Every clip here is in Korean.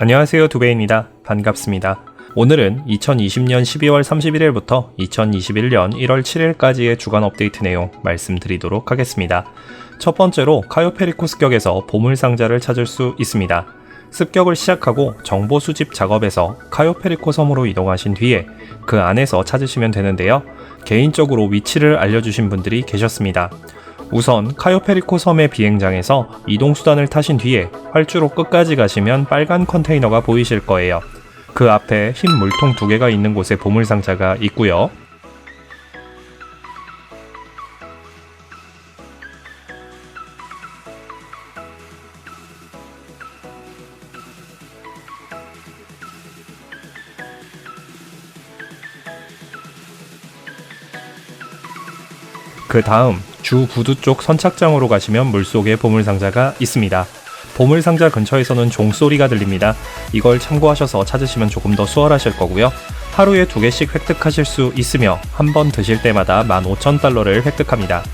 안녕하세요 두베입니다. 반갑습니다. 오늘은 2020년 12월 31일부터 2021년 1월 7일까지의 주간 업데이트 내용 말씀드리도록 하겠습니다. 첫 번째로 카요페리코 습격에서 보물상자를 찾을 수 있습니다. 습격을 시작하고 정보 수집 작업에서 카요페리코 섬으로 이동하신 뒤에 그 안에서 찾으시면 되는데요. 개인적으로 위치를 알려주신 분들이 계셨습니다. 우선 카요페리코 섬의 비행장에서 이동수단을 타신 뒤에 활주로 끝까지 가시면 빨간 컨테이너가 보이실 거예요. 그 앞에 흰 물통 두 개가 있는 곳에 보물상자가 있고요. 그 다음 주 부두 쪽 선착장으로 가시면 물속에 보물상자가 있습니다. 보물상자 근처에서는 종소리가 들립니다. 이걸 참고하셔서 찾으시면 조금 더 수월하실 거고요. 하루에 두 개씩 획득하실 수 있으며 한 번 드실 때마다 15,000달러를 획득합니다.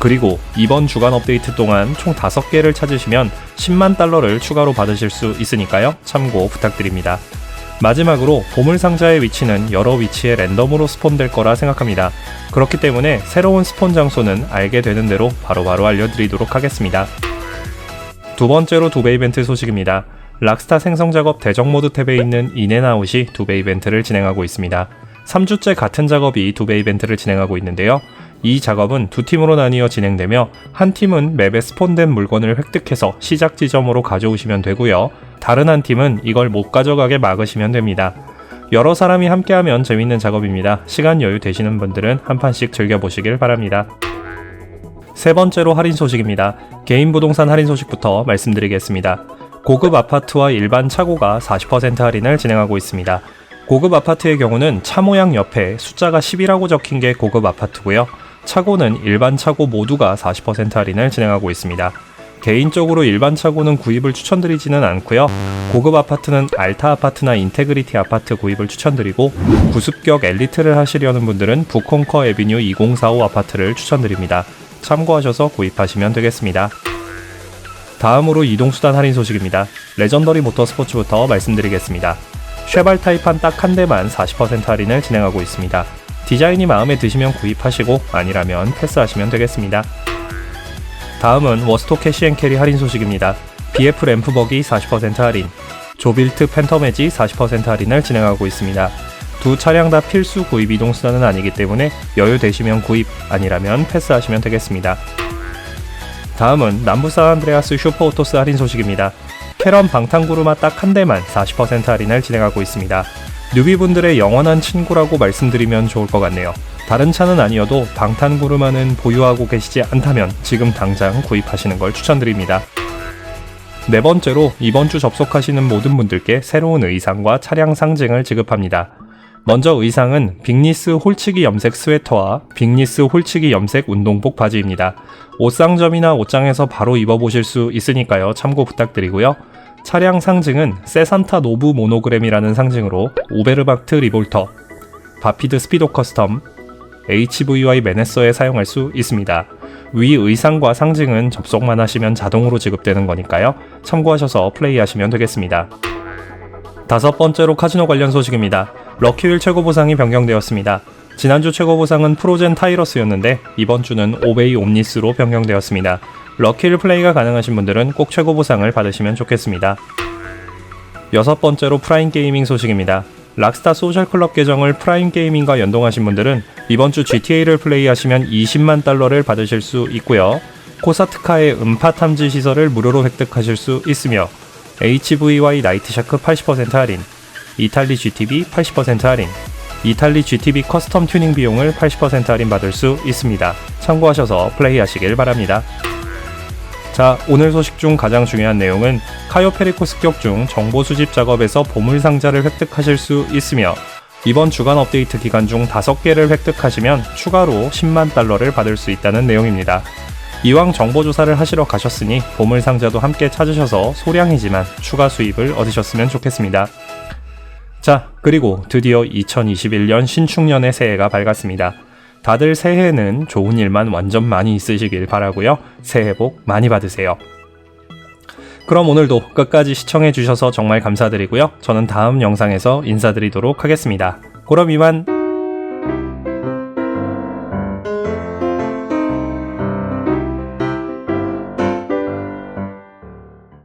그리고 이번 주간 업데이트 동안 총 5개를 찾으시면 10만 달러를 추가로 받으실 수 있으니까요. 참고 부탁드립니다. 마지막으로 보물상자의 위치는 여러 위치에 랜덤으로 스폰될 거라 생각합니다. 그렇기 때문에 새로운 스폰 장소는 알게 되는 대로 바로 바로 알려드리도록 하겠습니다. 두 번째로 두배 이벤트 소식입니다. 락스타 생성 작업 대정 모드 탭에 있는 인앤아웃이 두배 이벤트를 진행하고 있습니다. 3주째 같은 작업이 두배 이벤트를 진행하고 있는데요. 이 작업은 두 팀으로 나뉘어 진행되며 한 팀은 맵에 스폰된 물건을 획득해서 시작 지점으로 가져오시면 되고요. 다른 한 팀은 이걸 못 가져가게 막으시면 됩니다. 여러 사람이 함께하면 재밌는 작업입니다. 시간 여유 되시는 분들은 한 판씩 즐겨보시길 바랍니다. 세 번째로 할인 소식입니다. 개인 부동산 할인 소식부터 말씀드리겠습니다. 고급 아파트와 일반 차고가 40% 할인을 진행하고 있습니다. 고급 아파트의 경우는 차 모양 옆에 숫자가 10이라고 적힌 게 고급 아파트고요. 차고는 일반 차고 모두가 40% 할인을 진행하고 있습니다. 개인적으로 일반 차고는 구입을 추천드리지는 않고요. 고급 아파트는 알타 아파트나 인테그리티 아파트 구입을 추천드리고 구습격 엘리트를 하시려는 분들은 부콩커 에비뉴 2045 아파트를 추천드립니다. 참고하셔서 구입하시면 되겠습니다. 다음으로 이동수단 할인 소식입니다. 레전더리 모터스포츠부터 말씀드리겠습니다. 쉐발 타입한 딱 한 대만 40% 할인을 진행하고 있습니다. 디자인이 마음에 드시면 구입하시고 아니라면 패스하시면 되겠습니다. 다음은 워스토 캐시앤캐리 할인 소식입니다. BF 램프버기 40% 할인, 조빌트 팬텀에지 40% 할인을 진행하고 있습니다. 두 차량 다 필수 구입 이동 수단은 아니기 때문에 여유 되시면 구입, 아니라면 패스하시면 되겠습니다. 다음은 남부산안드레아스 슈퍼오토스 할인 소식입니다. 캐런 방탄구르마 딱 한 대만 40% 할인을 진행하고 있습니다. 뉴비분들의 영원한 친구라고 말씀드리면 좋을 것 같네요. 다른 차는 아니어도 방탄구르마는 보유하고 계시지 않다면 지금 당장 구입하시는 걸 추천드립니다. 네 번째로 이번 주 접속하시는 모든 분들께 새로운 의상과 차량 상징을 지급합니다. 먼저 의상은 빅리스 홀치기 염색 스웨터와 빅리스 홀치기 염색 운동복 바지입니다. 옷상점이나 옷장에서 바로 입어보실 수 있으니까요. 참고 부탁드리고요. 차량 상징은 세산타 노브 모노그램이라는 상징으로 오베르박트 리볼터, 바피드 스피도 커스텀, HVY 매네서에 사용할 수 있습니다. 위 의상과 상징은 접속만 하시면 자동으로 지급되는 거니까요. 참고하셔서 플레이하시면 되겠습니다. 다섯 번째로 카지노 관련 소식입니다. 럭키윌 최고 보상이 변경되었습니다. 지난주 최고 보상은 프로젠 타이러스였는데 이번 주는 오베이 옴니스로 변경되었습니다. 럭키를 플레이가 가능하신 분들은 꼭 최고 보상을 받으시면 좋겠습니다. 여섯 번째로 프라임 게이밍 소식입니다. 락스타 소셜 클럽 계정을 프라임 게이밍과 연동하신 분들은 이번 주 GTA를 플레이하시면 20만 달러를 받으실 수 있고요. 코사트카의 음파 탐지 시설을 무료로 획득하실 수 있으며 HVY 나이트샤크 80% 할인, 이탈리 GTB 80% 할인, 이탈리 GTB 커스텀 튜닝 비용을 80% 할인 받을 수 있습니다. 참고하셔서 플레이하시길 바랍니다. 자, 오늘 소식 중 가장 중요한 내용은 카요 페리코 습격 중 정보 수집 작업에서 보물 상자를 획득하실 수 있으며 이번 주간 업데이트 기간 중 5개를 획득하시면 추가로 10만 달러를 받을 수 있다는 내용입니다. 이왕 정보 조사를 하시러 가셨으니 보물 상자도 함께 찾으셔서 소량이지만 추가 수입을 얻으셨으면 좋겠습니다. 자, 그리고 드디어 2021년 신축년의 새해가 밝았습니다. 다들 새해에는 좋은 일만 완전 많이 있으시길 바라고요. 새해 복 많이 받으세요. 그럼 오늘도 끝까지 시청해 주셔서 정말 감사드리고요. 저는 다음 영상에서 인사드리도록 하겠습니다. 그럼 이만